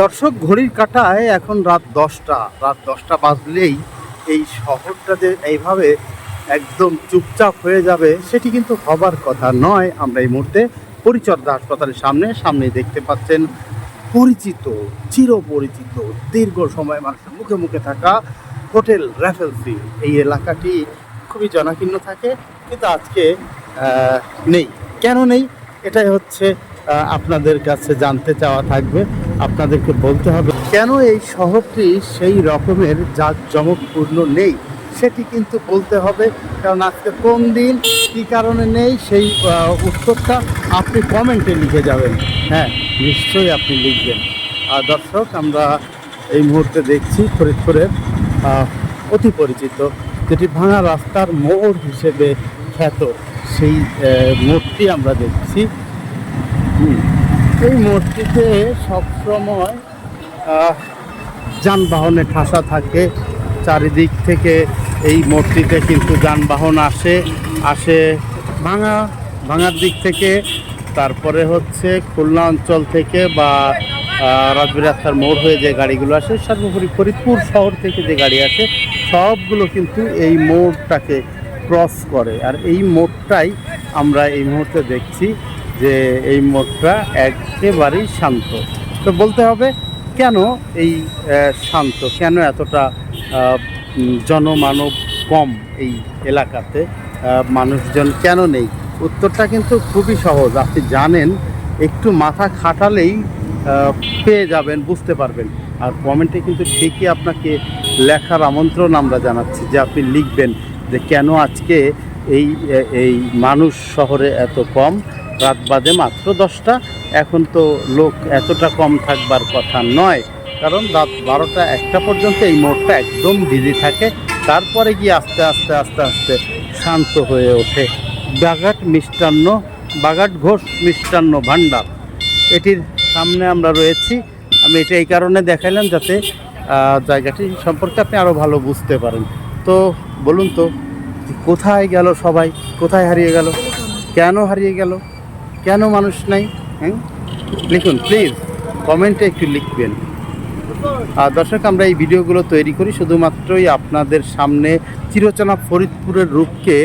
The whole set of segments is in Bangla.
দর্শক, ঘড়ির কাটায় এখন রাত দশটা। রাত দশটা বাজলেই এই শহরটা যে এইভাবে একদম চুপচাপ হয়ে যাবে, সেটি কিন্তু হবার কথা নয়। আমরা এই মুহূর্তে পরিচর্যা হাসপাতালের সামনে সামনে দেখতে পাচ্ছেন পরিচিত, চিরপরিচিত, দীর্ঘ সময় মানুষের মুখে মুখে থাকা হোটেল র্যাফেলসি এই এলাকাটি খুবই জনাকীর্ণ থাকে, কিন্তু আজকে নেই। কেন নেই? এটাই হচ্ছে আপনাদের কাছে জানতে চাওয়া থাকবে। আপনাদেরকে বলতে হবে কেন এই শহরটি সেই রকমের জাঁকজমকপূর্ণ নেই? সেটি কিন্তু বলতে হবে কারণ আজকে কোন দিন কী কারণে নেই সেই উত্তরটা আপনি কমেন্টে লিখে যাবেন। হ্যাঁ নিশ্চয়ই আপনি লিখবেন। আর দর্শক আমরা এই মুহূর্তে দেখছি ফরিদপুরের অতি পরিচিত যেটি ভাঙা রাস্তার মোড় হিসেবে খ্যাত সেই মোড়টি আমরা দেখছি। হুম, এই মোড়টিতে সবসময় যানবাহনে ঠাসা থাকে। চারিদিক থেকে এই মোড়টিতে কিন্তু যানবাহন আসে আসে ভাঙা ভাঙার দিক থেকে। তারপরে হচ্ছে খুলনা অঞ্চল থেকে বা আহ, রাজবাড়ী রাস্তার মোড় হয়ে যে গাড়িগুলো আসে সর্বোপরি ফরিদপুর শহর থেকে যে গাড়ি আসে সবগুলো কিন্তু এই মোড়টাকে ক্রস করে। আর এই মোড়টাই আমরা এই মুহূর্তে দেখছি। যে এই মোড়টা একেবারেই শান্ত। তো বলতে হবে, কেন এই শান্ত? কেন এতটা জনমানব কম এই এলাকাতে? মানুষজন কেন নেই? উত্তরটা কিন্তু খুবই সহজ। আপনি জানেন, একটু মাথা খাটালেই পেয়ে যাবেন, বুঝতে পারবেন। আর কমেন্টে কিন্তু ঠিকই আপনাকে লেখার আমন্ত্রণ আমরা জানাচ্ছি যে আপনি লিখবেন যে কেন আজকে এই এই মানুষ শহরে এত কম? রাত বাজে মাত্র দশটা। এখন তো লোক এতটা কম থাকবার কথা নয়, কারণ রাত বারোটা একটা পর্যন্ত এই মোড়টা একদম বিজি থাকে। তারপরে গিয়ে আস্তে আস্তে আস্তে আস্তে শান্ত হয়ে ওঠে। বাগাট মিষ্টান্ন, বাগাট ঘোষ মিষ্টান্ন ভাণ্ডার। এটির সামনে আমরা রয়েছি। আমি এটা এই কারণে দেখাইলাম যাতে জায়গাটি সম্পর্কে আপনি আরও ভালো বুঝতে পারেন। তো বলুন তো, কোথায় গেল সবাই? কোথায় হারিয়ে গেল? কেন হারিয়ে গেল? কেন মানুষ নাই? হ্যাঁ? লিখুন প্লিজ কমেন্টে একটু লিখবেন। আর দর্শক, আমরা এই ভিডিওগুলো তৈরি করি শুধুমাত্রই আপনাদের সামনে চিরচেনা ফরিদপুরের রূপকে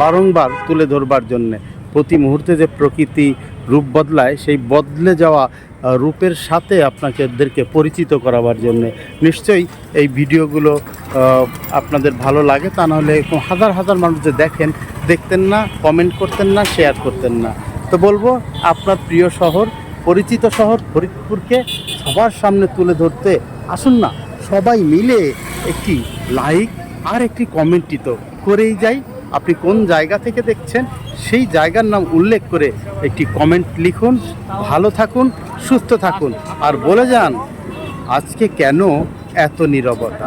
বারংবার তুলে ধরবার জন্যে। প্রতি মুহূর্তে যে প্রকৃতি রূপ বদলায়, সেই বদলে যাওয়া রূপের সাথে আপনাকে এদেরকে পরিচিত করাবার জন্যে। নিশ্চয়ই এই ভিডিওগুলো আপনাদের ভালো লাগে। তা নাহলে হাজার হাজার মানুষ যে দেখেন, দেখতেন না কমেন্ট করতেন না শেয়ার করতেন না। তো বলব, আপনার প্রিয় শহর, পরিচিত শহর ফরিদপুরকে সবার সামনে তুলে ধরতে আসুন না। সবাই মিলে একটি লাইক আর একটি কমেন্টই তো করেই যাই। আপনি কোন জায়গা থেকে দেখছেন, সেই জায়গার নাম উল্লেখ করে একটি কমেন্ট লিখুন। ভালো থাকুন, সুস্থ থাকুন। আর বলে যান, আজকে কেন এত নীরবতা?